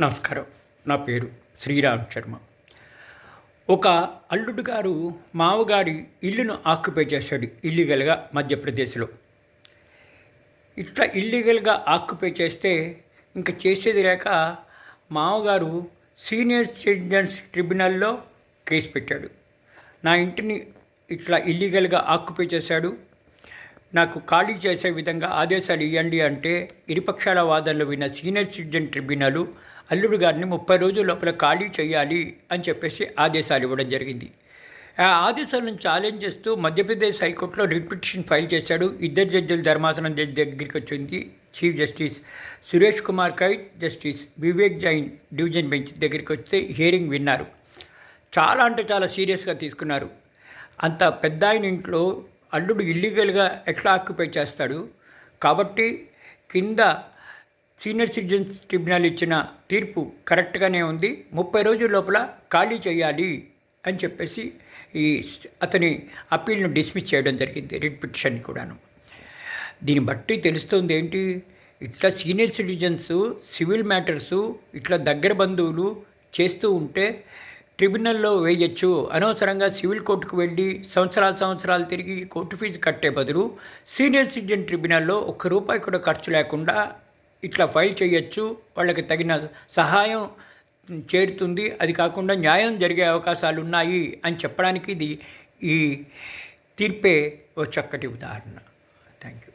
నమస్కారం. నా పేరు శ్రీరామ్ శర్మ. ఒక అల్లుడు గారు మామగారి ఇల్లును ఆక్యుపై చేశాడు ఇల్లీగల్గా మధ్యప్రదేశ్లో. ఇట్లా ఇల్లీగల్గా ఆక్యుపై చేస్తే ఇంకా చేసేది లేక మామగారు సీనియర్ సిటిజన్స్ ట్రిబ్యునల్లో కేసు పెట్టాడు. నా ఇంటిని ఇట్లా ఇల్లీగల్గా ఆక్యుపై చేశాడు. నాకు ఖాళీ చేసే విధంగా ఆదేశాలు ఇవ్వండి అంటే ఇరుపక్షాల వాదనలు విన్న సీనియర్ సిటిజన్ ట్రిబ్యునల్ అల్లుడు గారిని ముప్పై రోజుల లోపల ఖాళీ చేయాలి అని చెప్పేసి ఆదేశాలు ఇవ్వడం జరిగింది. ఆ ఆదేశాలను ఛాలెంజ్ చేస్తూ మధ్యప్రదేశ్ హైకోర్టులో రిట్ పిటిషన్ ఫైల్ చేశాడు. ఇద్దరు జడ్జిల ధర్మాసనం జడ్జి దగ్గరికి వచ్చింది. Chief justice Suresh Kumar Kait justice Vivek Jain division bench దగ్గరికి వస్తే హియరింగ్ విన్నారు. చాలా అంటే చాలా సీరియస్గా తీసుకున్నారు. అంత పెద్ద ఆయన ఇంట్లో అల్లుడు ఇల్లీగల్గా ఎట్లా ఆక్యుపై చేస్తాడు? కాబట్టి కింద సీనియర్ సిటిజన్స్ ట్రిబ్యునల్ ఇచ్చిన తీర్పు కరెక్ట్గానే ఉంది. ముప్పై రోజుల లోపల ఖాళీ చేయాలి అని చెప్పేసి ఈ అతని అప్పీల్ను డిస్మిస్ చేయడం జరిగింది రిట్ పిటిషన్ కూడాను. దీన్ని బట్టి తెలుస్తుంది ఏంటి? ఇట్లా సీనియర్ సిటిజన్స్ సివిల్ మ్యాటర్సు ఇట్లా దగ్గర బంధువులు చేస్తూ ఉంటే ట్రిబ్యునల్లో వేయచ్చు. అనవసరంగా సివిల్ కోర్టుకు వెళ్ళి సంవత్సరాలు సంవత్సరాలు తిరిగి కోర్టు ఫీజు కట్టే బదులు సీనియర్ సిటిజన్ ట్రిబ్యునల్లో ఒక్క రూపాయి కూడా ఖర్చు లేకుండా ఇట్లా ఫైల్ చేయొచ్చు. వాళ్ళకి తగిన సహాయం చేరుతుంది. అది కాకుండా న్యాయం జరిగే అవకాశాలు ఉన్నాయి అని చెప్పడానికి ఇది ఈ తీర్పే ఓ చక్కటి ఉదాహరణ. Thank you